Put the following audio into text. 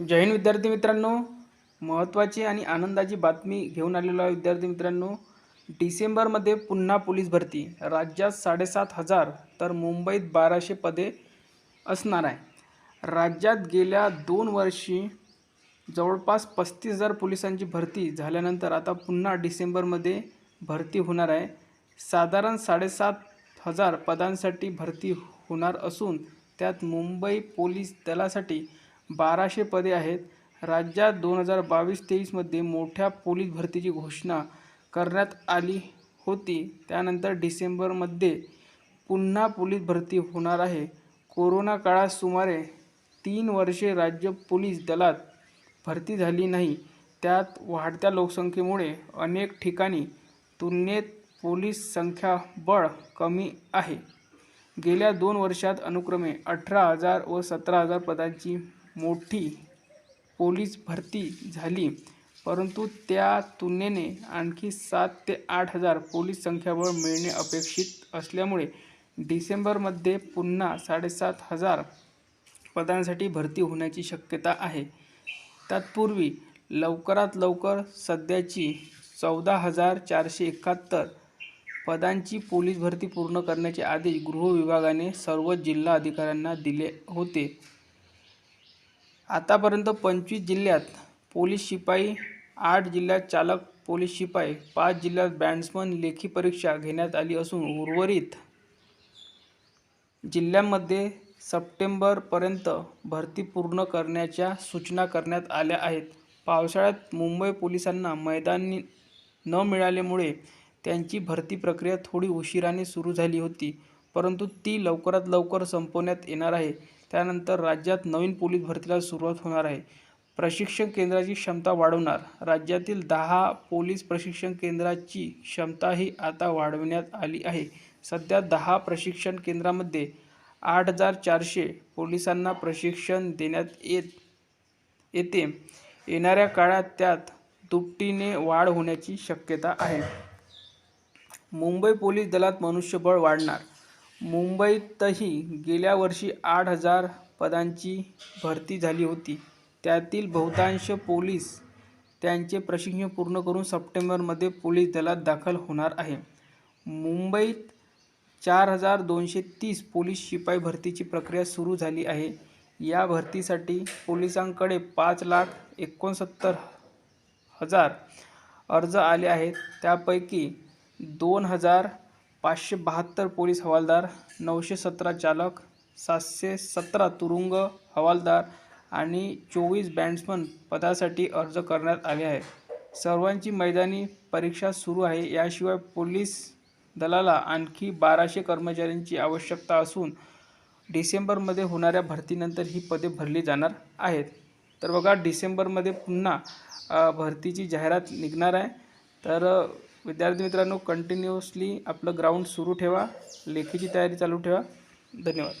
जय हिंद विद्यार्थी मित्रांनो. महत्त्वाची आणि आनंदाची बातमी घेऊन आलेलो आहे विद्यार्थी मित्रांनो. डिसेंबरमध्ये पुन्हा पोलीस भरती. राज्यात साडेसात हजार तर मुंबईत बाराशे पदे असणार आहे. राज्यात गेल्या दोन वर्षी जवळपास पस्तीस हजार पोलिसांची भरती झाल्यानंतर आता पुन्हा डिसेंबरमध्ये भरती होणार आहे. साधारण साडेसात हजार पदांसाठी भरती होणार असून त्यात मुंबई पोलीस दलासाठी बाराशे पदे आहेत. राज्यात दोन हजार बावीस तेवीसमध्ये मोठ्या पोलीस भरतीची घोषणा करण्यात आली होती. त्यानंतर डिसेंबरमध्ये पुन्हा पोलीस भरती होणार आहे. कोरोना काळात सुमारे तीन वर्षे राज्य पोलीस दलात भरती झाली नाही. त्यात वाढत्या लोकसंख्येमुळे अनेक ठिकाणी तुलनेत पोलीस संख्याबळ कमी आहे. गेल्या दोन वर्षात अनुक्रमे अठरा हजार व सतरा हजार पदांची मोठी पोलीस भरती झाली परंतु त्या तुलनेने आणखी सात ते आठ हजार पोलीस संख्याबळ मिळणे अपेक्षित असल्यामुळे डिसेंबरमध्ये पुन्हा साडेसात हजार पदांसाठी भरती होण्याची शक्यता आहे. तत्पूर्वी लवकरात लवकर सध्याची चौदा हजार चारशे एकाहत्तर पदांची पोलीस भरती पूर्ण करण्याचे आदेश गृह विभागाने सर्व जिल्हा अधिकाऱ्यांना दिले होते. आतापर्यंत पंचवीस जिल्ह्यात पोलीस शिपाई आठ जिल्ह्यात चालक पोलीस शिपाई पाच जिल्ह्यात बँड्समन लेखी परीक्षा घेण्यात आली असून उर्वरित जिल्ह्यांमध्ये सप्टेंबरपर्यंत भरती पूर्ण करण्याच्या सूचना करण्यात आल्या आहेत. पावसाळ्यात मुंबई पोलिसांना मैदानी न मिळाल्यामुळे त्यांची भरती प्रक्रिया थोडी उशिराने सुरू झाली होती परंतु ती लवकरात लवकर संपवण्यात येणार आहे. त्यानंतर राज्यात नवीन पोलीस भरतीला सुरुवात होणार आहे. प्रशिक्षण केंद्राची क्षमता वाढवणार. राज्यातील दहा पोलीस प्रशिक्षण केंद्राची क्षमताही आता वाढवण्यात आली आहे. सध्या दहा प्रशिक्षण केंद्रामध्ये आठ हजार चारशे पोलिसांना प्रशिक्षण देण्यात येत येते. येणाऱ्या काळात त्यात दुपटीने वाढ होण्याची शक्यता आहे. मुंबई पोलीस दलात मनुष्यबळ वाढणार. मुंबईतही गेल्या वर्षी आठ हजार पदांची भरती झाली होती. त्यातील बहुतांश पोलीस त्यांचे प्रशिक्षण पूर्ण करून सप्टेंबरमध्ये पोलीस दलात दाखल होणार आहे. मुंबईत चार हजार दोनशे तीस पोलीस शिपाई भरतीची प्रक्रिया सुरू झाली आहे. या भरतीसाठी पोलिसांकडे पाच लाख एकोणसत्तर हजार अर्ज आले आहेत. त्यापैकी दोन हजार पाचशे बहात्तर पोलीस हवालदार नऊशे सतरा चालक सातशे सतरा तुरुंग हवालदार आणि चोवीस बँड्समन पदासाठी अर्ज करण्यात आले आहे सर्वांची मैदानी परीक्षा सुरू आहे. याशिवाय पोलीस दलाला आणखी बाराशे कर्मचाऱ्यांची आवश्यकता असून डिसेंबरमध्ये होणाऱ्या भरतीनंतर ही पदे भरली जाणार आहेत. तर बघा डिसेंबरमध्ये पुन्हा भरतीची जाहिरात निघणार आहे. तर विद्यार्थी मित्रांनो कंटिन्युअसली आपलं ग्राउंड सुरू ठेवा. लेखीची तयारी चालू ठेवा. धन्यवाद.